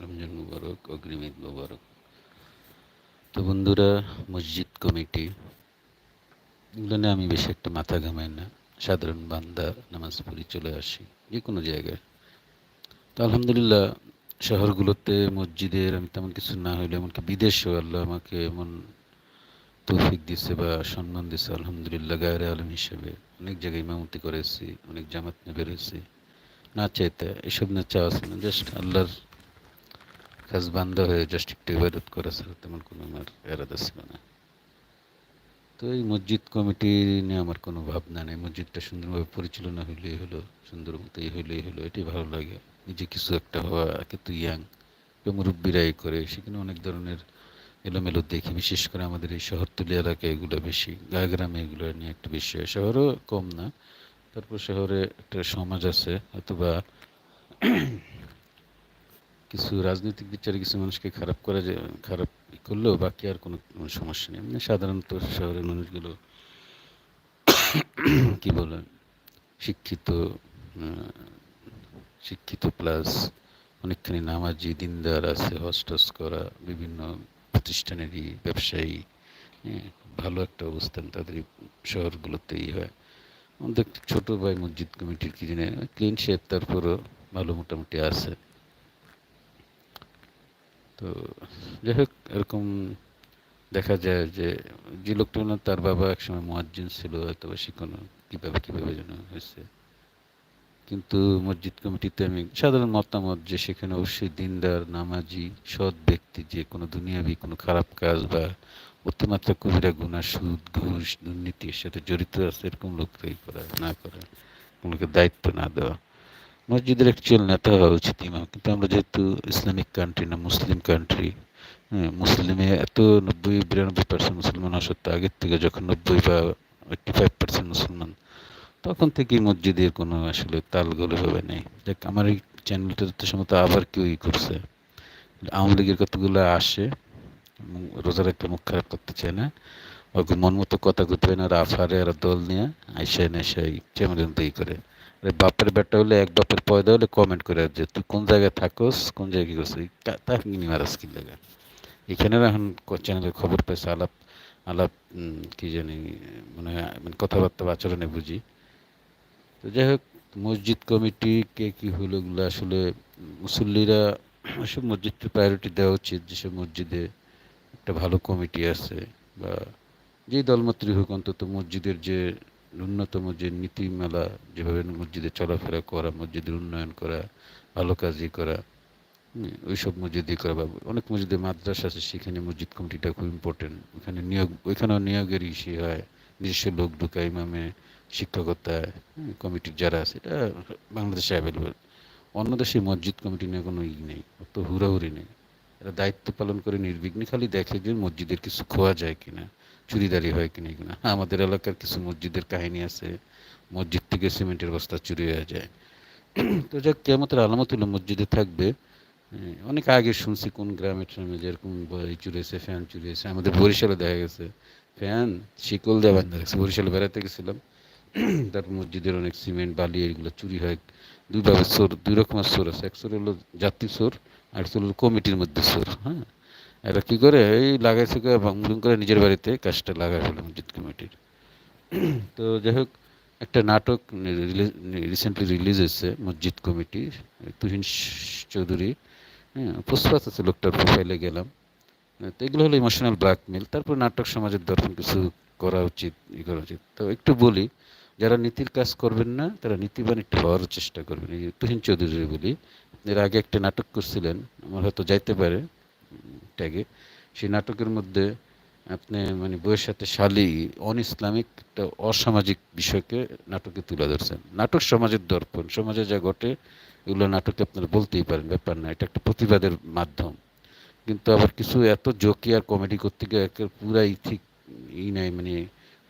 রমজান মুবারক অগ্রিম ঈদ মুবারক তো বন্ধুরা, মসজিদ কমিটি। এগুলো নিয়ে আমি বেশি একটা মাথা ঘামাই না। সাধারণ বান্দা নামাজ পড়ি চলে আসি যে কোনো জায়গায়। তো আলহামদুলিল্লাহ, শহরগুলোতে মসজিদের আমি তেমন কিছু না হইলে এমনকি বিদেশেও আল্লাহ আমাকে এমন তৌফিক দিছে বা সম্মান দিছে, আলহামদুলিল্লাহ, গায়ের আলম হিসেবে। অনেক জায়গায় ইমামতি করেছি, অনেক জামাত নিয়ে বেরোয়েছি না চাইতে, এসব না চাওয়া ছিল জাস্ট আল্লাহর কাজ বান্ধ হয়ে জাস্ট একটু ইবাদত করা তেমন কোনো আমার এরাদা ছিল না। তো এই মসজিদ কমিটি নিয়ে আমার কোনো ভাবনা নেই। মসজিদটা সুন্দরভাবে পরিচালনা হইলেই হলো, সুন্দর মতো এই হইলেই হলো, এটাই ভালো লাগে। নিজে কিছু একটা হওয়া, একে তো ইয়াং মুরব্বীরাই করে, সেখানে অনেক ধরনের এলোমেলো দেখি। বিশেষ করে আমাদের এই শহরতলি এলাকায় এগুলো বেশি গায়ে গ্রামে এগুলো নিয়ে একটু বেশি হয়। শহরও কম না তারপর শহরে একটা সমাজ আছে অথবা কিছু রাজনৈতিক বিচারে কিছু মানুষকে খারাপ করা যায় খারাপ করলেও বাকি আর কোনো সমস্যা নেই। মানে সাধারণত শহরের মানুষগুলো কি বলে শিক্ষিত শিক্ষিত প্লাস অনেকখানি নামাজি দিনদার আছে হস্টস করা বিভিন্ন প্রতিষ্ঠানেরই ব্যবসায়ী হ্যাঁ, ভালো একটা অবস্থান তাদের শহরগুলোতেই হয়। আমাদের ছোট ভাই মসজিদ কমিটির কি জানে ক্লিন শেপ তারপরও ভালো মোটামুটি আছে। তো যাই হোক, এরকম দেখা যায় যে যে লোকটা তার বাবা একসময় মোয়াজ্জিন ছিল, হয়তো বেশি কোনো কীভাবে কীভাবে যেন হয়েছে। কিন্তু মসজিদ কমিটিতে আমি সাধারণ মতামত যে সেখানে অবশ্যই দিনদার, নামাজি, সৎ ব্যক্তি, যে কোনো দুনিয়াবি কোনো খারাপ কাজ বা অতিমাত্রা কবিরা গুণা সুদ, ঘুষ, দুর্নীতির সাথে জড়িত আছে এরকম লোককেই করা, না করা, কোনোকে দায়িত্ব না দেওয়া। মসজিদের অ্যাকচুয়াল নেতা হওয়া উচিত ইমাম, কিন্তু আমরা যেহেতু ইসলামিক কান্ট্রি না, মুসলিম কান্ট্রি হ্যাঁ মুসলিমে এত নব্বই, বিরানব্বই পার্সেন্ট মুসলমান আসতে আগের থেকে যখন নব্বই বা এইট্টি ফাইভ পার্সেন্ট মুসলমান, তখন থেকেই মসজিদের কোনো আসলে তালগোল হবে নেই। দেখ আমার এই চ্যানেলটা তো সম্ভবত আবার কেউই করছে। আওয়ামী লীগের কতগুলো আসে রোজার একটা মুখ খারাপ করতে চায় না। ওকে মন মতো কথা করতে না রাফারে আর দল নিয়ে আইসা নেশাই চেমন ই করে। বাপের বেটা হলে এক বাপের পয়দা হলে কমেন্ট করে যে, তুই কোন জায়গায় থাকোস? কোন জায়গায় করছিস? মারাস কি জায়গা? এখানেও এখন চ্যানেলে খবর পেয়েছে, আলাপ আলাপ কি জানি মানে মানে কথাবার্তা আচরণে বুঝি। তো যাই হোক, মসজিদ কমিটি কে কী হলো এগুলো আসলে মুসল্লিরা সব মসজিদকে প্রায়োরিটি দেওয়া উচিত, যেসব মসজিদে একটা ভালো কমিটি আছে বা যেই দলমাত্রী হোক অন্তত মসজিদের যে ন্যূনতম যে নীতিমালা, যেভাবে মসজিদে চলাফেরা করা, মসজিদের উন্নয়ন করা, ভালো কাজই করা ওইসব মসজিদই করা বা অনেক মসজিদে মাদ্রাসা আছে, সেখানে মসজিদ কমিটিটা খুব ইম্পর্টেন্ট ওখানে নিয়োগ, ওইখানেও নিয়োগের ইসে হয়, নিজস্ব লোক ঢুকা ইমামে, শিক্ষকতা কমিটির যারা আছে, এটা বাংলাদেশে অ্যাভেলেবেল অন্য দেশে মসজিদ কমিটি নিয়ে কোনো ই নেই, অত হুড়াহুড়ি নেই। এরা দায়িত্ব পালন করে নির্বিঘ্নে খালি দেখে যে মসজিদের কিছু খোয়া যায় কিনা, চুরিদারি হয় কিনা কিনা। আমাদের এলাকার কিছু মসজিদের কাহিনী আছে, মসজিদ থেকে সিমেন্টের বস্তা চুরি হয়ে যায়। তো যাক কেমতের হলো মসজিদে থাকবে। অনেক আগে শুনছি কোন গ্রামে ট্রামে যেরকম এই চুরিয়েছে ফ্যান চুরিয়েছে আমাদের বরিশালে দেখা গেছে। ফ্যান, শিকল দেওয়া গেছে। বরিশালে বেড়াতে গেছিলাম। তারপর মসজিদের অনেক সিমেন্ট, বালি, এগুলো চুরি হয়। দুইভাবে চোর, দুই রকমের চোর আছে। এক চোর হলো যাত্রী চোর আর কমিটির মধ্যে চোর হ্যাঁ? এরা কী করে, এই লাগাইছে ভাঙভুং করে নিজের বাড়িতে কাজটা লাগাই ফেলে মসজিদ কমিটির। তো যাই হোক, একটা নাটক রিসেন্টলি রিলিজ হয়েছে মসজিদ কমিটি তুহিন চৌধুরী হ্যাঁ? পুষ্পাত আছে লোকটার প্রোফাইলে গেলাম। তো এগুলো হলো ইমোশনাল ব্ল্যাকমেল তারপর নাটক সমাজের দর্শন কিছু করা উচিত, ই করা উচিত। তো একটু বলি, যারা নীতির কাজ করবেন না, তারা নীতিবান একটু হওয়ার চেষ্টা করবেন। এই তুহিন চৌধুরী বলি এর আগে একটা নাটক করছিলেন, আমার হয়তো যাইতে পারে, ট্যাগে। সেই নাটকের মধ্যে আপনি মানে বইয়ের সাথে শালি অন ইসলামিক একটা অসামাজিক বিষয়কে নাটকে তুলে ধরছেন। নাটক সমাজের দর্পণ, সমাজে যা ঘটে, এগুলো নাটকে আপনারা বলতেই পারেন, ব্যাপার না, এটা একটা প্রতিবাদের মাধ্যম। কিন্তু আবার কিছু এত জোকি আর কমেডি করতে গিয়ে পুরাই ঠিক ই নাই মানে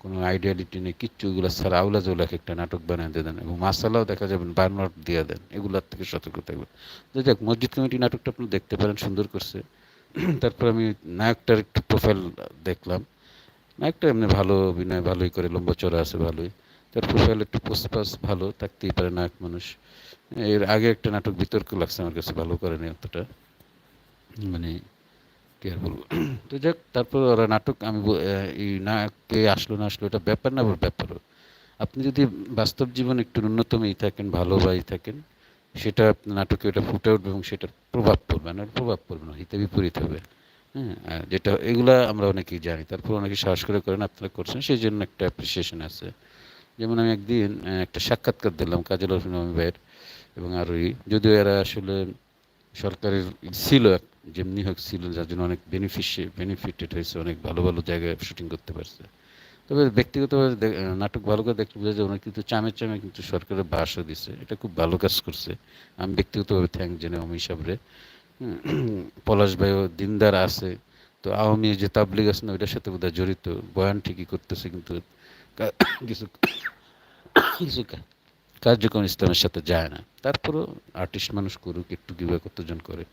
কোনো আইডিয়ালিটি নেই, কিচ্ছু এগুলো ছাড়া আউলা জৌলাকে একটা নাটক বানিয়ে দেন এবং মাসালাও দেখা যাবেন বার্নার দিয়ে দেন, এগুলোর থেকে সতর্ক থাকবেন। তো যাক মসজিদ কমিটি নাটকটা আপনি দেখতে পারেন, সুন্দর করছে। তারপর আমি নায়কটার একটু প্রোফাইল দেখলাম। নায়কটা এমনি ভালো, অভিনয় ভালোই করে, লম্বা চড়া আছে, ভালোই। তার প্রোফাইল একটু পোস্টপাস ভালো, থাকতেই পারে না এক মানুষ। এর আগে একটা নাটক বিতর্ক লাগছে আমার কাছে, ভালো করেনি অতটা। মানে কি আর বলব? তো যাক, তারপর ওরা নাটক, আমি এই না কে আসলো না আসলো, এটা ব্যাপার না, আবার ব্যাপারও। আপনি যদি বাস্তব জীবন একটু ন্যূনতম ই থাকেন, ভালো বাই থাকেন, সেটা নাটকে ওটা ফুটে উঠবে এবং সেটার প্রভাব পড়বে না প্রভাব পড়বে না, হিতে বিপরীত হবে। হ্যাঁ যেটা, এগুলা আমরা অনেকেই জানি, তারপর অনেকে সাহস করে করেন আপনারা করছেন সেই জন্য একটা অ্যাপ্রিসিয়েশন আছে। যেমন আমি একদিন একটা সাক্ষাৎকার দিলাম, কাজল মামি ভাইয়ের এবং আরোই যদিও এরা আসলে সরকারের ছিল যেমনি হোক ছিল, যার জন্য অনেক বেনিফিশিয়ে বেনিফিটেড হয়েছে, অনেক ভালো ভালো জায়গায় শুটিং করতে পারছে। তবে ব্যক্তিগতভাবে নাটক ভালো করে দেখতে বোঝা যায় ওনার কিন্তু চামে চামে কিন্তু সরকারের বাসও দিছে। এটা খুব ভালো কাজ করছে। আমি ব্যক্তিগতভাবে থ্যাংক জেনে অমি সাবরে। পলাশ ভাইও দিনদার আছে। তো আওয়ামী যে তাবলিগ আছে না, ওইটার সাথে বোধহয় জড়িত। বয়ান ঠিকই করতেছে কিন্তু কিছু কিছু কার্যক্রম ইসলামের সাথে যায় না। তারপরও আর্টিস্ট মানুষ করুক, একটু কীভাবে কতজন করে।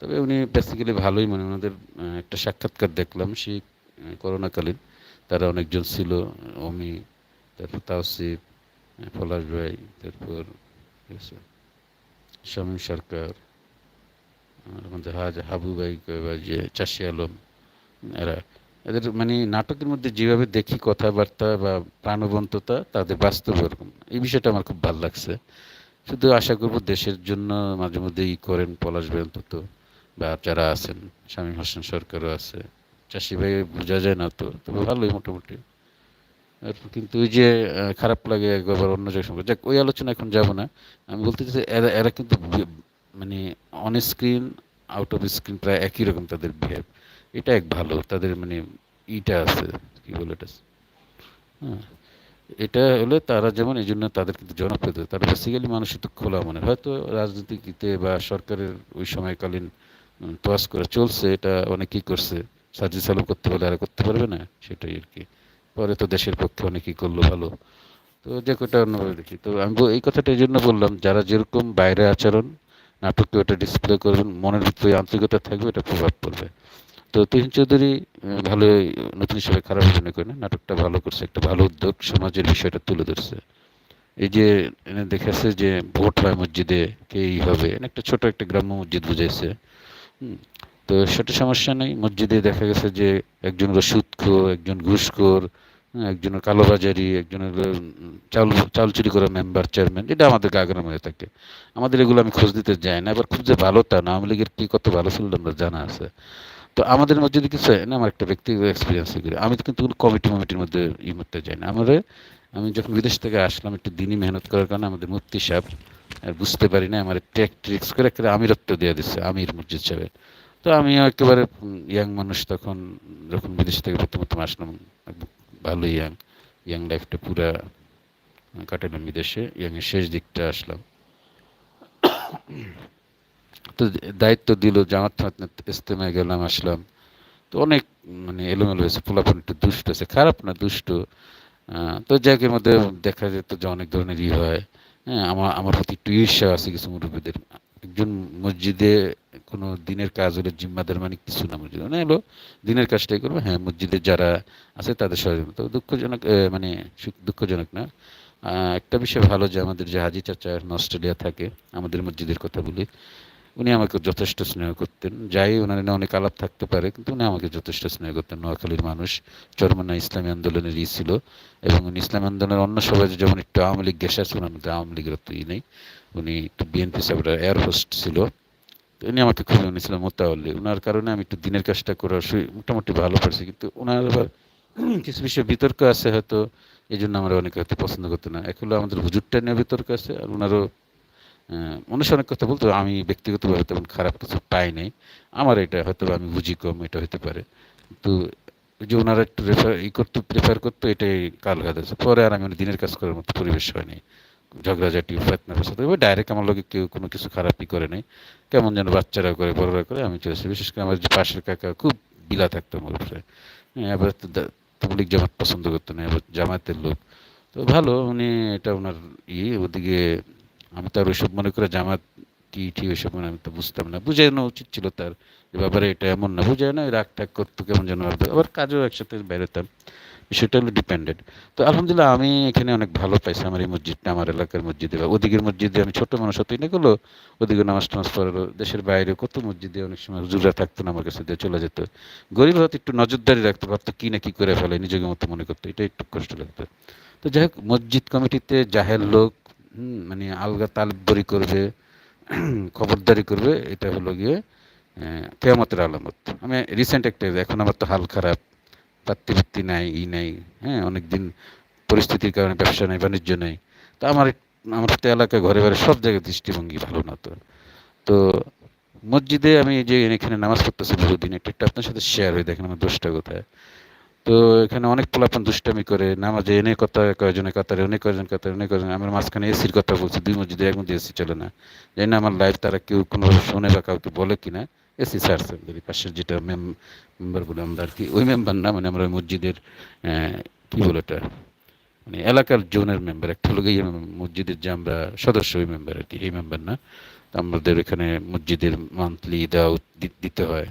তবে উনি বেসিক্যালি ভালোই মানে ওনাদের একটা সাক্ষাৎকার দেখলাম, সেই করোনাকালীন। তারা অনেকজন ছিল, অমি, তারপর তাওসিফ পলাশ ভাই, তারপর শামীম সরকার হাজ, হাবু ভাই যে চাষি আলম, এরা, এদের মানে নাটকের মধ্যে যেভাবে দেখি কথাবার্তা বা প্রাণবন্ততা, তাদের বাস্তব এরকম এই বিষয়টা আমার খুব ভালো লাগছে। শুধু আশা করব দেশের জন্য মাঝে মধ্যে ই করেন পলাশ ভাই অন্তত। বা যারা আছেন, শামীম হোসেন সরকারও আছে। চাষি ভাই বোঝা যায় না তো, তবে ভালোই মোটামুটি। কিন্তু ওই যে খারাপ লাগে একবার অন্য জায়গায় সম্পর্কে। যাক, ওই আলোচনা এখন যাব না। আমি বলতে চাইছি, এরা এরা কিন্তু মানে on screen out of screen প্রায় একই রকম তাদের বিহেভ এটা এক ভালো, তাদের মানে ইটা আছে, কি বলে এটা হ্যাঁ। এটা হলে তারা যেমন, এই জন্য তাদের কিন্তু জনপ্রিয়তা। তারা বেসিক্যালি মানুষের তো খোলা মনে হয়তো রাজনীতিতে বা সরকারের ওই সময়কালীন তোয়াজ করে চলছে, এটা অনেকেই করছে সার্জি সালাম করতে পারলে আর করতে পারবে না, সেটাই আর কি। পরে তো দেশের পক্ষে অনেকেই করল ভালো। তো যে কোটা অন্যভাবে দেখি। তো আমি এই কথাটা এই জন্য বললাম, যারা যেরকম বাইরে আচরণ, নাটককে ওটা ডিসপ্লে করবেন, মনের ভিতরে আন্তরিকতা থাকবে, এটা প্রভাব পড়বে। তো তুহিন চৌধুরী ভালো নতুন হিসেবে খারাপ মনে করে না নাটকটা ভালো করছে, একটা ভালো উদ্যোগ সমাজের বিষয়টা তুলে ধরছে। এই যে এনে দেখেছে যে ভোট হয় মসজিদে, কে ই হবে একটা ছোট একটা গ্রাম্য মসজিদ বুঝাইছে। তো সেটা সমস্যা নেই। মসজিদে দেখা গেছে যে একজন হলো একজন ঘুষখোর একজনের কালোবাজারি একজনের চাল চাল চুরি করা মেম্বার চেয়ারম্যান এটা আমাদের গাগরাম হয়ে থাকে। আমাদের এগুলো আমি খোঁজ দিতে যাই না, এবার খুব যে ভালো তা না, আওয়ামী লীগের কি কত ভালো ছিল আমরা জানা আছে। তো আমাদের মসজিদে কিছু হয় না, আমার একটা ব্যক্তিগত এক্সপিরিয়েন্স করি। আমি কিন্তু কোনো কমিটি মমিটির মধ্যে ই যাই না। আমার আমি যখন বিদেশ থেকে আসলাম, একটু দিনই মেহনত করার কারণে আমাদের মুফতি সাহেব, আর বুঝতে পারি না আমার টেক ট্রিক্স করে একটা আমিরত্ব দিয়ে দিচ্ছে আমির মসজিদ সাহেবের। তো আমি একেবারে ইয়াং মানুষ তখন, যখন বিদেশ থেকে প্রথম প্রথম আসলাম ভালো ইয়াং ইয়াং লাইফটা পুরা কাটালাম বিদেশে, ইয়াংয়ের শেষ দিকটা আসলাম। তো দায়িত্ব দিল, জামাত ইস্তেমায় গেলাম, আসলাম। তো অনেক মানে এলোমেলো হয়েছে, পোলাপন একটু দুষ্ট হয়েছে, খারাপ না, দুষ্ট। তো জায়গার মধ্যে দেখা যেত যে অনেক ধরনের ই হয়। হ্যাঁ আমার আমার প্রতি একটু ঈর্ষা আছে কিছু মুরব্বীদের। একজন মসজিদে কোনো দিনের কাজ হলে জিম্মাদার মানে কিছু না মসজিদ। মানে হলো, দিনের কাজটাই করব। হ্যাঁ মসজিদে যারা আছে তাদের সহযোগিতা। তো দুঃখজনক মানে দুঃখজনক না। একটা বিষয় ভালো যে আমাদের যে হাজি চাচা অস্ট্রেলিয়া থাকে, আমাদের মসজিদের কথা বলি। আমাকে যথেষ্ট স্নেহ করতেন। যাই ওনার অনেক আলাপ থাকতে পারে, কিন্তু উনি আমাকে যথেষ্ট স্নেহ করতেন। নোয়াখালীর মানুষ, চরমনা ইসলামী আন্দোলনের ই ছিল এবং উনি ইসলামী আন্দোলনের অন্য সবাই যেমন একটু আওয়ামী লীগ গ্যাস আছে মধ্যে আওয়ামী লীগের তো ই নেই। উনি একটু বিএনপি সাহেবের এয়ার হোস্ট ছিল। উনি আমাকে খুব উনি ছিলেন মোতাবল্লি। ওনার কারণে আমি একটু দিনের কাজটা করার মোটামুটি ভালো পারছি, কিন্তু ওনার আবার কিছু বিষয়ে বিতর্ক আছে হয়তো এই জন্য আমরা অনেকে হয়তো পছন্দ করতো না। হলো আমাদের হুজুরটা নিয়ে বিতর্ক আছে, আর ওনারও মানুষ অনেক কথা বলতো আমি ব্যক্তিগতভাবে তেমন খারাপ কিছু পাই নাই। আমার এটা হয়তো আমি বুঝি কম, এটা হতে পারে। তো যে ওনারা একটু রেফার ই করতো প্রেফার করতো, এটাই কাল আছে। পরে আর আমি দিনের কাজ করার মতো পরিবেশ হয়নি ঝগড়াঝাটি ফেতনা ফেসাদ ওই ডাইরেক্ট আমার লোকে কেউ কোনো কিছু খারাপই করে নাই। কেমন যেন বাচ্চারা করে, বড়রা করে, আমি চলেছি বিশেষ করে আমার যে পাশের কাকা, খুব বিলা থাকতো আমার উপরে। হ্যাঁ এবার তো দা- তবলিগ জামাত পছন্দ করতো না এবার জামাতের লোক। তো ভালো, উনি এটা ওনার ইয়ে ওদিকে আমি তো আর ওইসব মনে করে জামাত কি ঠিক ওইসব মানে আমি তো বুঝতাম না। বুঝানো উচিত ছিল তার। যে ব্যাপারে এটা এমন না। বুঝায় না রাগ টাগ করতো, কেমন যেন। আবার কাজেও একসাথে বেরোতাম সেটা হলো ডিপেন্ডেন্ট তো আলহামদুলিল্লাহ, আমি এখানে অনেক ভালো পাইছি আমার এই মসজিদটা, আমার এলাকার মসজিদে বা ওদিকের মসজিদে। আমি ছোট মানুষ হতোই না গেলো ওদিকে নামাজ টামাজ পড়ালো দেশের বাইরে কত মসজিদে অনেক সময় হুজুরা থাকতো না আমার কাছে, দিয়ে চলে যেত। গরিব হয়তো একটু নজরদারি রাখতে পারতো কি না কি করে ফেলে, নিজেকে মতো মনে করতো। এটা একটু কষ্ট লাগতো। তো যাই হোক, মসজিদ কমিটিতে জাহের লোক হুম, মানে আলগা তালবরি করবে খবরদারি করবে এটা হলো গিয়ে কেয়ামতের আলামত। আমি রিসেন্ট একটা এখন আমার তো হাল খারাপ পাত্তি নাই ই নাই হ্যাঁ অনেক দিন পরিস্থিতির কারণে ব্যবসা নেই বাণিজ্য নেই। তো আমার আমার তো এলাকায় ঘরে ঘরে সব জায়গায় দৃষ্টিভঙ্গি ভালো না তো। তো মসজিদে আমি যে এখানে নামাজ পড়তেছি বহুদিন একটা একটু আপনার সাথে শেয়ার হয়ে দেখেন আমার দোষটা কোথায়। তো এখানে অনেক পোলাপান দুষ্টামি করে, নামাজে এনে কথা কয়েকজনের কাতারে অনেক কয়েকজন কাতারে অনেক কয়েকজন আমার মাঝখানে এসির কথা বলছি, দুই মসজিদে এক মসজিদে এসি চলে না। জানি না আমার লাইফ তারা কেউ কোনোভাবে শোনে বা কাউকে বলে কিনা, এসি ছাড়ছে যদি পাশের যেটা মেম্বার বলে আমরা আর কি, ওই মেম্বার না মানে আমরা ওই মসজিদের কি বলে এটা মানে এলাকার জোনের মেম্বার একটা গিয়ে মসজিদের যে আমরা সদস্য, ওই মেম্বার আর কি, এই মেম্বার না। আমাদের এখানে মসজিদের মান্থলি দেওয়া দি- দিতে হয়।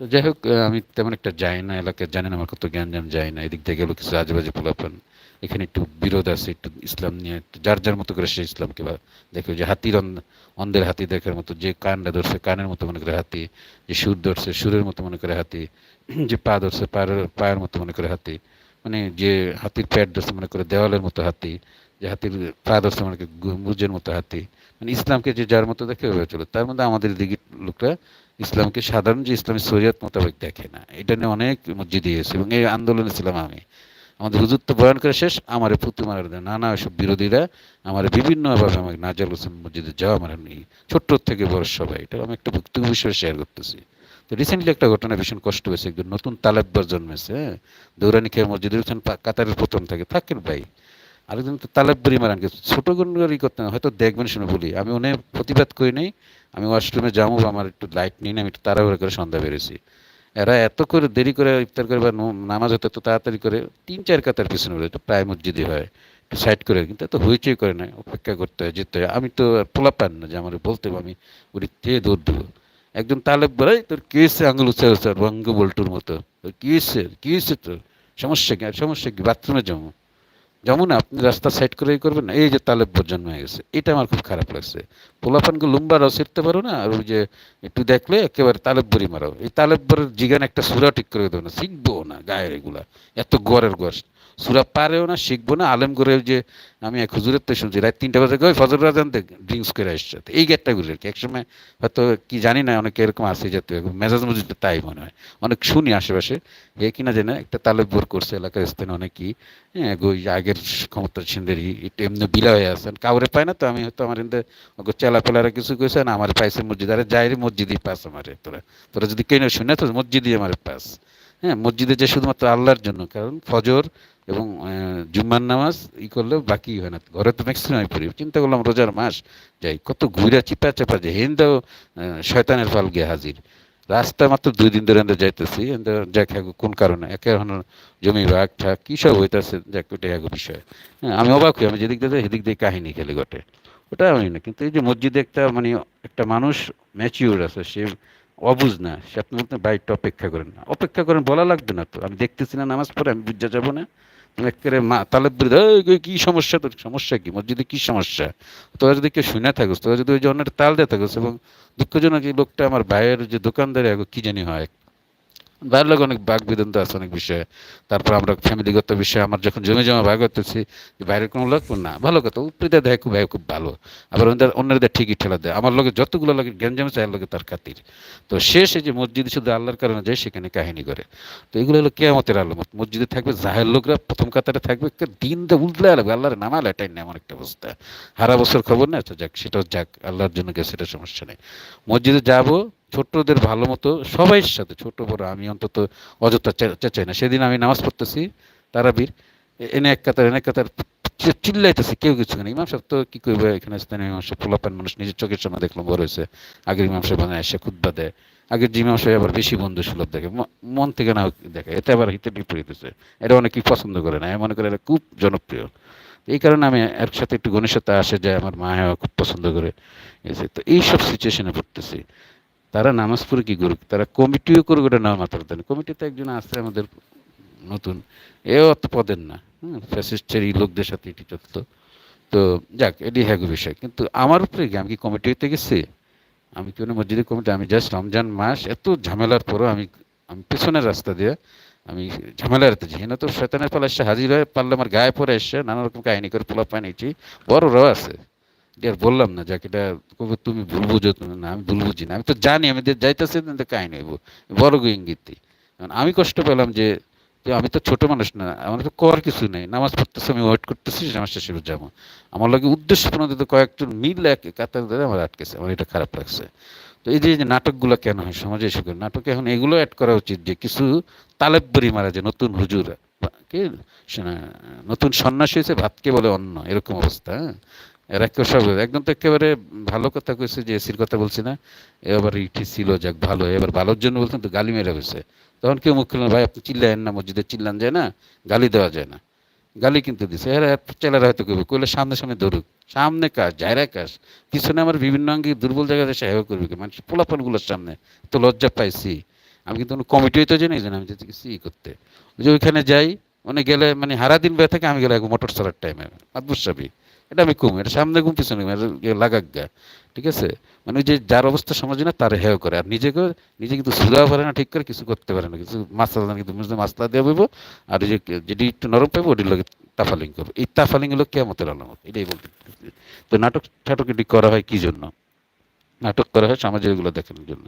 তো যাই হোক আমি তেমন একটা যাই না এলাকায় জানেন আমার কত জ্ঞানজাম যাই না। এদিক থেকে গেলো কিছু আজেবাজে পোলাপান। এখানে একটু বিরোধ আছে, একটু ইসলাম নিয়ে যার যার মতো করে সে ইসলামকে বা দেখে যে হাতির অন্ধের হাতি দেখার মতো, যে কানটা ধরছে, কানের মতো মনে করে হাতি, যে সুর ধরছে, সুরের মতো মনে করে হাতি, যে পা ধরছে পায়ের পায়ের মতো মনে করে হাতি মানে যে হাতির প্যাট ধরছে মনে করে দেওয়ালের মতো হাতি, যে হাতির পা ধরছে মনে করে গম্বুজের মতো হাতি মানে ইসলামকে যে যার মতো দেখে চলে। তার মধ্যে আমাদের দিকে লোকরা ইসলামকে সাধারণ যে ইসলামী শরীয়ত মোতাবেক দেখে না, এটা নিয়ে অনেক মসজিদে গেছে এবং এই আন্দোলনে ছিলাম আমি। আমাদের হুজুর তো বয়ান করে শেষ, আমার পুতু মারার দেয় না না ওইসব বিরোধীরা আমার বিভিন্নভাবে আমাকে নাজাল হোসেন মসজিদে যাওয়া আমার নেই। ছোট্ট থেকে বড় সবাই, এটা আমি একটা ভুক্তভোগী হিসেবে শেয়ার করতেছি। তো রিসেন্টলি একটা ঘটনা ভীষণ কষ্ট হয়েছে, একজন নতুন তালেব্বার জন্মেছে হ্যাঁ? দৌরানি খেয়ে মসজিদের কাতারের প্রথম থাকে থাকেন ভাই। আরেকজন তো তালেব্বরি মারানকে ছোট করতে না, হয়তো দেখবেন শুনে বলি আমি উনি প্রতিবাদ করি নাই আমি ওয়াশরুমে যাব আমার একটু লাইট নিই না আমি একটু তাড়াহুড়ো করে সন্ধ্যা বেরোছি এরা এত করে দেরি করে ইফতার করে বা নামাজ হতে এত তাড়াতাড়ি করে তিন চার কাতার পিছনে বেরোয় এটা প্রায় মসজিদে হয় একটু সাইড করে কিন্তু এত হইচই করে না অপেক্ষা করতে হয় যেতে হয়। আমি তো পোলা পান না যে আমার বলতে আমি উড়ি তে দৌড় দেবো? একজন তালেব বলে তোর কি হয়েছে আঙুল উৎসাহ স্যার রঙ্গ বল্টুর মতো? তোর কি হয়েছে কি হয়েছে তোর? সমস্যা কি আর সমস্যা কি? বাথরুমে যাব। যেমন আপনি রাস্তা সাইড করে করবেন না এই যে তালেব জন্ম হয়ে গেছে, এটা আমার খুব খারাপ লাগছে। পোলাপানকে লম্বা রস শিখতে পারো না, আর ওই যে একটু দেখলে একেবারে তালেব বড়ি মারাও এই তালেব বরের জিগান একটা সুরা ঠিক করে দেবে না শিখব না গায়ের এগুলা, এত গড়ের গড় সুরা পারেও না, শিখব না, আলেম করে যে আমি এক হুজুরের তো শুনছি, রাত তিনটা বাজে ওই ফজর রাজান ড্রিঙ্কস করে আসছে। এই ঘুরে আর কি একসময় হয়তো কি জানি না, অনেকে এরকম আছে যাতে মেজাজ মসজিদটা তাই মনে হয়। অনেক শুনি আশেপাশে এ কিনা জানে একটা তালেব বোর করছে, এলাকার স্থানে অনেকই। হ্যাঁ ওই আগের ক্ষমতা সিন্দেরই একটু এমনি বিলা হয়ে আছেন কাউরে পায় না তো, আমি হয়তো আমার এনতে ওকে চেলা পেলারা কিছু কইছে না, আমার পাইছে মসজিদ। আরে যাইরে মসজিদই পাস আমারে তোরা। তোরা যদি কেন শুনে তো মসজিদই আমার পাস। হ্যাঁ মসজিদে যে শুধুমাত্র আল্লাহর জন্য, কারণ ফজর এবং জুম্মার নামাজ ই করলে বাকি হয় না। ঘরে তো ম্যাক্সিমাম পড়ি। চিন্তা করলাম রোজার মাস, যাই, কত ঘুরা চিপা চাপা যে হেন্দাও শয়তানের ফাল গিয়ে হাজির। রাস্তা মাত্র দুই দিন ধরে আমরা যাইতেছি যাক কোন কারণে? একে এখন জমি ভাগ ঠাক কী সব হইতেছে, যাক ওটা এক বিষয়। হ্যাঁ আমি অবাক হই, আমি যেদিক দিয়ে সেদিক দিয়ে কাহিনী খেলে ঘটে। ওটা আমি না, কিন্তু এই যে মসজিদে একটা মানে একটা মানুষ ম্যাচিউর আছে, সে অবুঝ না, সে আপনি বলতে বাইকটা অপেক্ষা করেন না। অপেক্ষা করেন, বলা লাগবে না তো। আমি দেখতেছি না নামাজ পড়ে, আমি বুঝা যাব না। একেবারে মা তালেব বলে দাও, "এই, এই, কি সমস্যা তোর? সমস্যা কি? মসজিদে কি সমস্যা? তোরা যদি কেউ শুনে থাকিস তোরা যদি ওই জন্য তাল দিয়ে থাকিস এবং দুঃখজনক এই লোকটা আমার ভাইয়ের যে দোকানদারে আগে কি জানি হয় ভাইয়ের লোক অনেক বাঘ বিদন্ত আছে, অনেক বিষয়ে। তারপর আমরা ফ্যামিলিগত বিষয়ে আমার যখন জমি জমা ভাগ করতেছি বাইরের কোনো লোক না, ভালো কথা, উপরিতে দেয় খুব, ভাই খুব ভালো। আবার অন্যদের অন্যদের ঠিকই ঠেলা দেয়। আমার লোকে যতগুলো লাগে গ্যাঞ্জাম চাই লোকে তার খাতির। তো শেষ যে মসজিদে শুধু আল্লাহর কারণে যায়, সেখানে কাহিনী করে। তো এগুলো হলো কেয়ামতের আলমত। মসজিদে থাকবে, জাহের লোকরা প্রথম কাতারে থাকবে দিন দে উল্টলে লাগবে, আল্লাহর নামাল এটাই না এমন একটা অবস্থা। হারা বছর খবর না আচ্ছা যাক, সেটাও যাক, আল্লাহর জন্য গেছে, সেটা সমস্যা নেই। মসজিদে যাব ছোটদের ভালো মতো সবাইয়ের সাথে, ছোট, বড়, আমি অন্তত অযথা চেঁচাই না। সেদিন আমি নামাজ পড়তেছি, তারাবির, এনে এক কাতার, এনে এক কাতার চিল্লাইতেছে, কেউ কিছু না ইমাম সাহেব তো কি করবে এখানে স্থানীয় ইমাম সাহেব পোলাপান মানুষ, নিজের চোখের সামনে দেখলাম, বড় হয়েছে। আগের ইমাম সাহেব মানে এসে খুদ্া দেয়। আগের যে ইমাম সাহেব আবার বেশি বন্ধু সুলভ দেখে মন থেকে না দেখে। এতে আবার হিতে বিপরীত হচ্ছে এটা অনেকেই পছন্দ করে না। মনে করি এটা খুব জনপ্রিয়। এই কারণে আমি এর সাথে একটু ঘনিষ্ঠতা আসে যায়, আমার মা খুব পছন্দ করে। তো এইসব সিচুয়েশনে পড়তেছি তারা নামাজ পড়ে কি করুক? তারা কমিটিও করুক ওটা নাম মাথার দেন কমিটিতে একজন আসছে আমাদের নতুন। এও অত পদের না, হুম, ফ্যাসিস্টের এই লোকদের সাথে এটি চলতো। তো যাক, এটি হ্যাগ বিষয়। কিন্তু আমার উপরে কি, আমি কি কমিটি হইতে গেছি? আমি কি কোনো মসজিদের কমিটি? আমি জাস্ট রমজান মাস, এত ঝামেলার পরও আমি আমি পেছনের রাস্তা দিয়ে, আমি ঝামেলা যাই না তো শয়তানের পালা এসে হাজির হয়ে পারলে আমার গায়ে পরে এসে নানা রকম কাহিনী করে পোলা পায় নিয়েছি বড়রাও আছে আর বললাম না, যাকে এটা কবে তুমি ভুল বুঝো, তুমি না, আমি ভুল বুঝি না। আমি তো জানি, আমি যাইতেছি কাহিনী হইব। বড় ইঙ্গিতই। আমি কষ্ট পেলাম যে আমি তো ছোট মানুষ না, আমার তো কর কিছু নেই। নামাজ পড়তেছি, আমি ওয়েট করতেছি, নামাজ শেষে যাব। আমার লাগে উদ্দেশ্য প্রণোদিত কয়েকজন মিল এক কাতার ধরে আমার আটকেছে। আমার এটা খারাপ লাগছে। তো এই যে নাটকগুলো কেন হয়, সমাজে এসে নাটকে এখন এগুলো অ্যাড করা উচিত যে কিছু তালেবরি মারা যে নতুন হুজুর কি নতুন সন্ন্যাসী হয়েছে, ভাতকে বলে অন্য এরকম অবস্থা কেউ সব। একদম তো একেবারে ভালো কথা কইছে যে এসির কথা বলছি না। এবার ইটি ছিল, যাক ভালো। এবার ভালোর জন্য বলছেন তো গালি মেরে হয়েছে তখন কেউ মুখ খুললেন, ভাই, আপনি চিল্লায়েন না মসজিদে চিল্লান যায় না, গালি দেওয়া যায় না। গালি কিন্তু দিছে। এরা ছেলেরা হয়তো কইবে, কইলে সামনে সামনে দৌড়ুক, সামনে কাজ জায়রা কাজ পিছনে আমার বিভিন্ন অঙ্গে দুর্বল জায়গায় এসে হেয় করবে কি? মানুষ পোলাপানগুলোর সামনে তো লজ্জা পাইছি। আমি কিন্তু কোনো কমিটিও তো জানি যে আমি যেতে গেছি ই করতে। যে ওইখানে যাই মানে গেলে মানে হারা দিন বের থেকে, আমি গেলে মোটর চালার টাইমে মাদবুর সাবি এটা আমি কম, এটা সামনে ঘুম পিছনে ইয়ে লাগাক গা, ঠিক আছে? মানে যে যার অবস্থা সমাজে না, তার হেয় করে। আর নিজেকে, নিজে কিন্তু সুদাও পারে না, ঠিক করে কিছু করতে পারে না। কিছু জানে কিন্তু মাসলা দিয়ে বইব, আর যে যেটি একটু নরম পাইবো, ওটির লোক তাফালিং করব। এই তাফালিং হলো কেমতের আলামত, এটাই বলতে তো নাটক ঠাটক এটি করা হয় কি জন্য? নাটক করা হয় সমাজের এগুলো দেখানোর জন্য।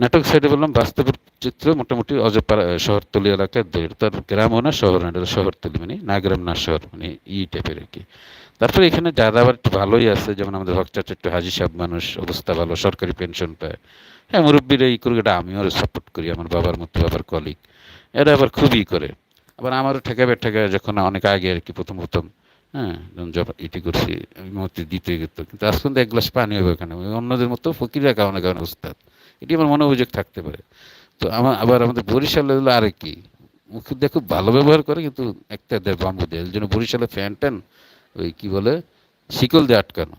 নাটক সাইডে বললাম বাস্তবের চিত্র মোটামুটি অজপাড়া শহরতলি এলাকায় দৈর তার গ্রামও না, শহর না, এটা শহরতলি মানে না গ্রাম না শহর মানে ই টাইপের আর কি। তারপরে এখানে যারা আবার একটু ভালোই আছে, যেমন আমাদের ভক্তাচার্য একটু হাজি সাহেব মানুষ, অবস্থা ভালো, সরকারি পেনশন পায়। হ্যাঁ মুরব্বীর এই করে এটা আমিও সাপোর্ট করি, আমার বাবার মতো বাবার কলিগ এরা আবার খুবই করে। আবার আমারও ঠেকাবে ঠেকাবে যখন অনেক আগে আর কি প্রথম প্রথম হ্যাঁ ইটি করছি, আমি মতে দিতে যেত কিন্তু আজ পর্যন্ত এক গ্লাস পানি হবে ওখানে অন্যদের মতো ফকিরা কারণে কারণে উস্তাদ এটি আমার মনে অভিযোগ থাকতে পারে। তো আমার আবার আমাদের বরিশালে হলো আর কি মুখ খুব ভালো ব্যবহার করে, কিন্তু একটা দেয় বাম্বু দেয়। জন্য বরিশালে ফ্যান ট্যান, ওই কি বলে, শিকল দিয়ে আটকানো।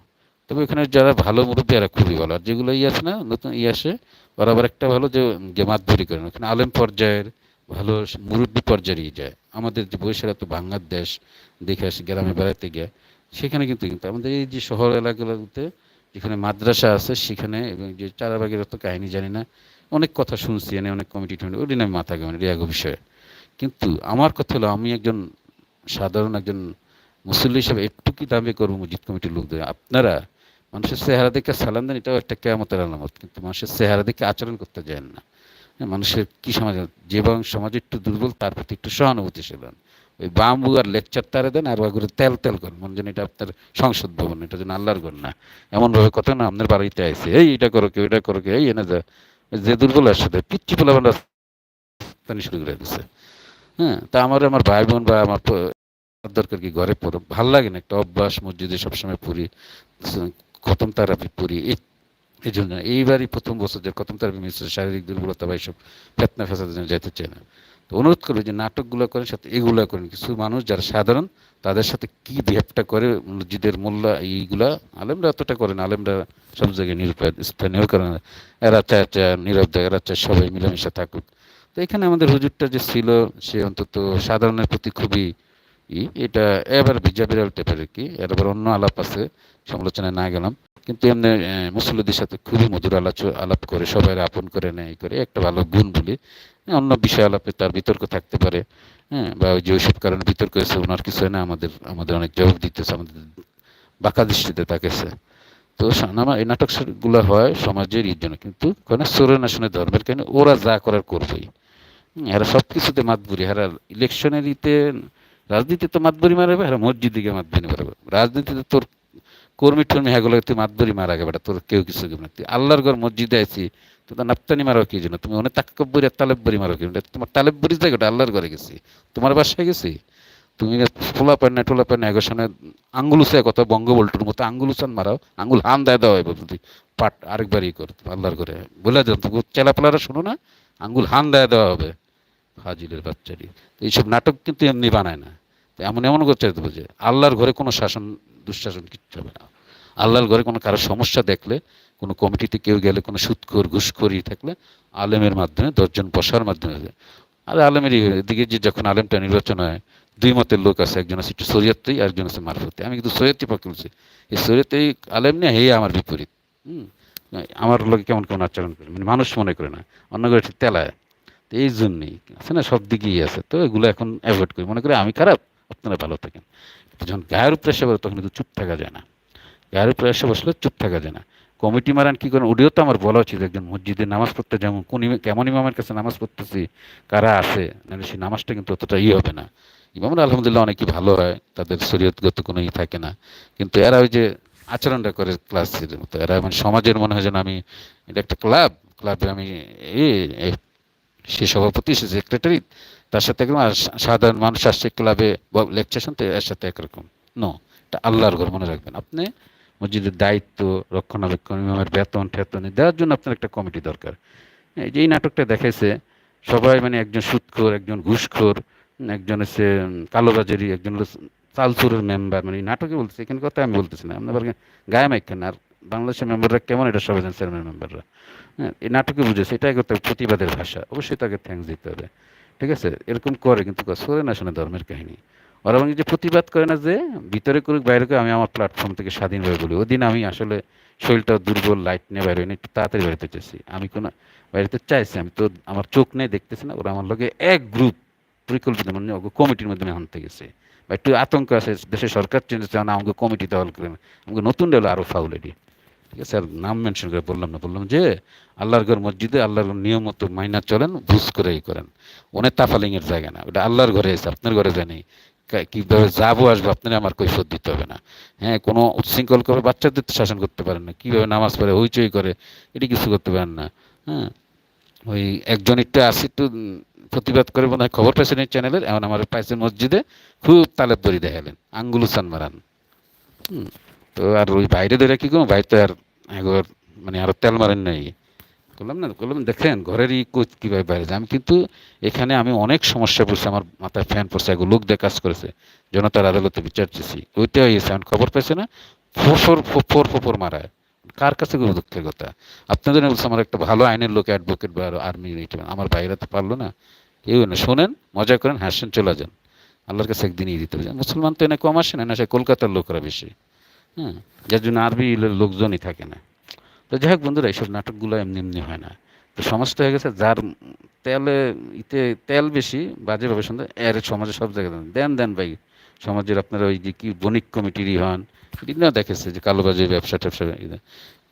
তবে ওখানে যারা ভালো মুরব্বী, এরা খুবই ভালো। আর যেগুলো ই আসে না, নতুন ই আসে, ওরা আবার একটা ভালো যে মাতবরি করেন। ওখানে আলেম পর্যায়ের ভালো মুরব্বী পর্যায়েরই যায়। আমাদের যে বরিশাল তো বাংলার দেশ, দেখে আসি, গ্রামে বেড়াতে গিয়ে, সেখানে কিন্তু কিন্তু আমাদের এই যে শহর এলাকাগুলোতে যেখানে মাদ্রাসা আছে, সেখানে এবং যে চারাবাগের তো কাহিনী জানি না। অনেক কথা শুনছি, এনে অনেক কমিটি টমিটি ওই দিন আমি মাথা গেমেন রিয়াগ বিষয়ে কিন্তু আমার কথা হলো, আমি একজন সাধারণ একজন মুসল্লি হিসাবে একটু কি দাবি করব মসজিদ কমিটির লোকদের? আপনারা মানুষের চেহারা দেখে সালাম দেন, এটাও একটা কেয়ামতের আলামত। কিন্তু মানুষের চেহারা দেখে আচরণ করতে যান না। মানুষের কি সমাজ, যে সমাজ একটু দুর্বল, তার প্রতি একটু সহানুভূতিশীল হন। ওই বাম্বু আর লেকচার তারে দেন আর ওগুলো তেল তেল করেন। মনে যেন এটা আপনার সংসদ ভবন, এটা যেন আল্লাহর ঘর না। এমনভাবে কত না, আপনার বাড়িতে আইসে এই, এটা করো কেউ, এটা করো কেউ, এই, এনে যা। যে দুর্বল আসছে পিচ্ছি পোলা রাস্তানি শুরু করে দিচ্ছে হ্যাঁ তা আমার আমার ভাই বোন বা আমার দরকার কি ঘরে পড়ো ভালো লাগে না একটা অভ্যাস, মসজিদে সবসময় পড়ি খতম তারাপি এই এই জন্য। এইবারই প্রথম বছর যে খতম তারাপি মিশ্র শারীরিক দুর্বলতা বা এইসব ফেতনা ফেসাদের জন্য যেতে চায় না। তো অনুরোধ করবে যে নাটকগুলো করেন, সাথে এগুলো করেন। কিছু মানুষ যারা সাধারণ, তাদের সাথে কি বিহেভটা করে মসজিদের মোল্লা এইগুলা আলেমরা অতটা করেন আলেমরা সব জায়গায় নিরুপায় স্থানীয় করেন না। এরা চায় চায় নীরব দেয় এরা চায় সবাই মিলেমিশে থাকুক। তো এখানে আমাদের হুজুরটা যে ছিল, সে অন্তত সাধারণের প্রতি খুবই ই, এটা এবার ভিজা বিড়াল টাইপের কি। এর আবার অন্য আলাপ আছে, সমালোচনায় না গেলাম। কিন্তু এমনি মুসল্লিদের সাথে খুবই মধুর আলাপ আলাপ করে সবাই আপন করে নেয় করে, একটা ভালো গুণ বলি। অন্য বিষয় আলাপে তার বিতর্ক থাকতে পারে হ্যাঁ বা ওই যে ওইসব কারণে বিতর্ক হয়েছে, ওনার কিছু হয় না, আমাদের আমাদের অনেক জবাব দিতেছে, আমাদের বাঁকা দৃষ্টিতে তাকেছে। তো সানামা এই নাটকগুলো হয় সমাজের ইর জন্য, কিন্তু কোনো সোরে নাশনে ধর্মের কেন ওরা যা করার করবেই। এরা সব কিছুতে মাতবুরি এরা ইলেকশনের ইতে রাজনীতি তো মাতবরি মারাবে এরা মসজিদে গিয়ে মাতবরি মারাবে রাজনীতিতে তোর কর্মী টর্মী হ্যাগুলো তুই মাতবরি মারা গেবে তোর কেউ কিছু না। তুই আল্লাহর ঘর মসজিদে আছি তো তার নাপ্তানি মারো কি জন্য? তুমি অনেক তাকব্বরি আর তালেব্বরি মারো কি? তোমার তালেব্বরি জায়গা ওটা আল্লাহর ঘরে গেছি। তোমার বাসায় গেছি? তুমি ফোলা পান না টোলা পান না সামনে আঙ্গুল উসায় কত বঙ্গবল্টুর মতো আঙ্গুল উসান মারাও, আঙ্গুল হান দেয় দেওয়া হয় তুই পাট আরেকবার ই কর, আল্লাহর করে বলে দেন তুমি চেলাপেলারা শোনো না, আঙ্গুল হান দেয় দেওয়া হবে। হাজিরের বাচ্চারি এইসব নাটক কিন্তু এমনি বানায় না। তো এমন এমন করছে হবে যে আল্লাহর ঘরে কোনো শাসন, দুঃশাসন কিচ্ছু হবে না। আল্লাহর ঘরে কোনো কারও সমস্যা দেখলে কোনো কমিটিতে কেউ গেলে কোনো সুৎখোর ঘুষখোরি থাকলে আলেমের মাধ্যমে, দশজন বসার মাধ্যমে। আর আলেমেরই এদিকে যে যখন আলেমটা নির্বাচন হয়, দুই মতের লোক আছে, একজন আছে একটু শরীয়তেই আর একজন আছে মারফতে আমি কিন্তু শরীয়তই পক্ষে বলছি এই শরীয়তেই আলেম নিয়ে হেই আমার বিপরীত। হুম? আমার লোকে কেমন কেমন আচরণ করে? মানে মানুষ মনে করে না। অন্য করে ঠিক তেলায়। তো এই জন্যই। আছে না, সব দিকেই আছে। তো এগুলো এখন অ্যাভয়েড করি। মনে করি আমি খারাপ, আপনারা ভালো থাকেন। যখন গায়ের উপরে এসে তখন কিন্তু চুপ থাকা যায় না। গায়ের উপরে এসে বসলে চুপ থাকা যায় না। কমিটি মারান কী করেন? ওডিও তো আমার বলা উচিত একজন মসজিদে নামাজ পড়তে যেমন কোন কেমন ইমামের কাছে নামাজ পড়তেছি, কারা আছে? নাহলে সেই নামাজটা কিন্তু অতটা ই হবে না। ইমামরা আলহামদুলিল্লাহ অনেকই ভালো হয়, তাদের শরীয়তগত কোনো ই থাকে না। কিন্তু এরা ওই যে আচরণটা করে ক্লাসের মতো, এরা মানে সমাজের মনে হয় যেন আমি এটা একটা ক্লাব, ক্লাবে আমি সে সভাপতি, সে সেক্রেটারি, তার সাথে একদম আর সাধারণ মানুষ আসছে ক্লাবে লেকচার শুনতে, এর সাথে একরকম। নো এটা আল্লাহর ঘর মনে রাখবেন। আপনি মসজিদের দায়িত্ব, রক্ষণাবেক্ষণ, ইমামের বেতন, ঠেতন দেওয়ার জন্য আপনার একটা কমিটি দরকার। যে এই নাটকটা দেখাইছে, সবাই মানে একজন সুৎখোর, একজন ঘুষখোর, একজন হচ্ছে কালোবাজারি, একজন চালচুরের মেম্বার মানে নাটকে বলতেছে, এখানে কথা আমি বলতেছি না আপনার গায়ে মাইকেন আর বাংলাদেশের মেম্বাররা কেমন এটা সবাই চেয়ারম্যান মেম্বাররা। হ্যাঁ এই নাটকে বুঝেছে, এটাই করতে হবে, প্রতিবাদের ভাষা, অবশ্যই তাকে থ্যাঙ্কস দিতে হবে, ঠিক আছে? এরকম করে কিন্তু করে না শোনে ধর্মের কাহিনী। ওরা যে প্রতিবাদ করে না যে ভিতরে করুক, বাইরে করুক, আমি আমার প্ল্যাটফর্ম থেকে স্বাধীনভাবে বলি। ওদিন আমি আসলে শরীরটা দুর্বল লাইট নিয়ে বাইরে একটু তাড়াতাড়ি বাড়িতে চাইছি আমি কোনো বাড়িতে চাইছি, আমি তো আমার চোখ নেই, দেখতেছি না। ওরা আমার লগে এক গ্রুপ পরিকল্পিত মানে কমিটির মাধ্যমে আনতে গেছে। বা একটু আতঙ্ক আছে, দেশের সরকার চেঞ্জ না, আমাকে কমিটি দল করে আমাকে নতুন হলো আরও ফাউল এটি। ঠিক আছে, আর নাম মেনশন করে বললাম না, বললাম যে আল্লাহর ঘর মসজিদে আল্লাহর নিয়ম মতো মাইনা চলেন, বুঝ করে ই করেন। অনেক তাফালিংয়ের জায়গা না, ওটা আল্লাহর ঘরে এসে আপনার ঘরে যায়নি কা- কীভাবে যাব আসব আপনারা আমার কৈফত দিতে হবে না। হ্যাঁ কোনো উচ্ছৃঙ্খল করে বাচ্চাদের শাসন করতে পারেন না। কীভাবে নামাজ পড়ে, হইচই করে, এটি কিছু করতে পারেন না। হ্যাঁ ওই একজন একটু আসি একটু প্রতিবাদ করে মনে হয় খবর পেয়েছেন এই চ্যানেলের। এমন আমার পাইছেন মসজিদে, খুব তালেব দড়ি দেখালেন, আঙ্গুলুসান মারান। তো আর ওই বাইরে ধরে কি করব? বাইরে তো আর একবার মানে আরও তেল মারেন নাই। বললাম না, করলাম দেখেন, ঘরেরই কোচ কীভাবে বাইরে যায়। আমি কিন্তু এখানে আমি অনেক সমস্যা পড়ছে, আমার মাথায় ফ্যান পড়ছে এগুলো লোক দিয়ে কাজ করেছে। জনতার আদালতে বিচার চেয়েছি ওইটা হয়েছে এখন খবর পেয়েছে না, ফোর ফোর ফোর মারায়। কার কাছে কোনো দুঃখের কথা? আপনাদের বলছে, আমার একটা ভালো আইনের লোক অ্যাডভোকেট বা আর্মি আমার বাইরে তো পারল না। কেউ না। শোনেন, মজা করেন, হাসেন, চলে যান। আল্লাহর কাছে একদিনই দিতে হবে। মুসলমান তো এনে কম আসে না সে কলকাতার লোকরা বেশি। হ্যাঁ যার জন্য আরবি লোকজনই থাকে না। তো যাই হোক বন্ধুরা, এইসব নাটকগুলো এমনি এমনি হয় না। তো সমাজটা হয়ে গেছে, যার তেলে ইতে তেল বেশি বাজেভাবে সুন্দর এর সমাজে সব জায়গায় দেন। দেন ভাই, সমাজের আপনারা ওই যে কি বণিক কমিটিরই হন, বিভিন্ন দেখেছে যে কালোবাজারি ব্যবসা ট্যাবসা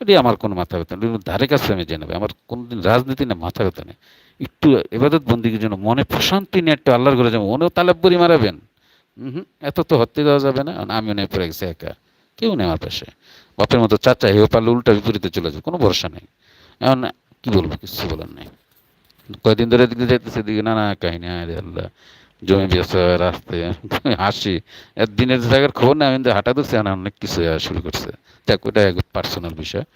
এটি আমার কোনো মাথা ব্যথা নেই। ধারে কাছে আমি জেনে আমার কোনোদিন রাজনীতি না মাথা ব্যথা নেই। একটু এবাদত বন্দির জন্য মনে প্রশান্তি নিয়ে একটু আল্লাহর ঘরে যাব মনেও তালেবরি মারাবেন। হুম, এত তো হত্যা দেওয়া যাবে না, আমিও নেই পড়ে গেছে একা, কেউ নেই আমার পাশে। বাপের মতো চাচা হেও পারলে উল্টা বিপরীতে চলে যাবে, কোনো ভরসা নেই। এমন কি বলব, কিছু বলার নেই। কয়েকদিন ধরে দিকে যাইতেছে দিকে নানা কাহিনী আরে আল্লাহ। জমি বেসে রাস্তায় হাসি। দিনের জায়গার খবর না আমি হাঁটা দিচ্ছি এখন অনেক কিছু শুরু করছে। দেখ ওটা পার্সোনাল বিষয়।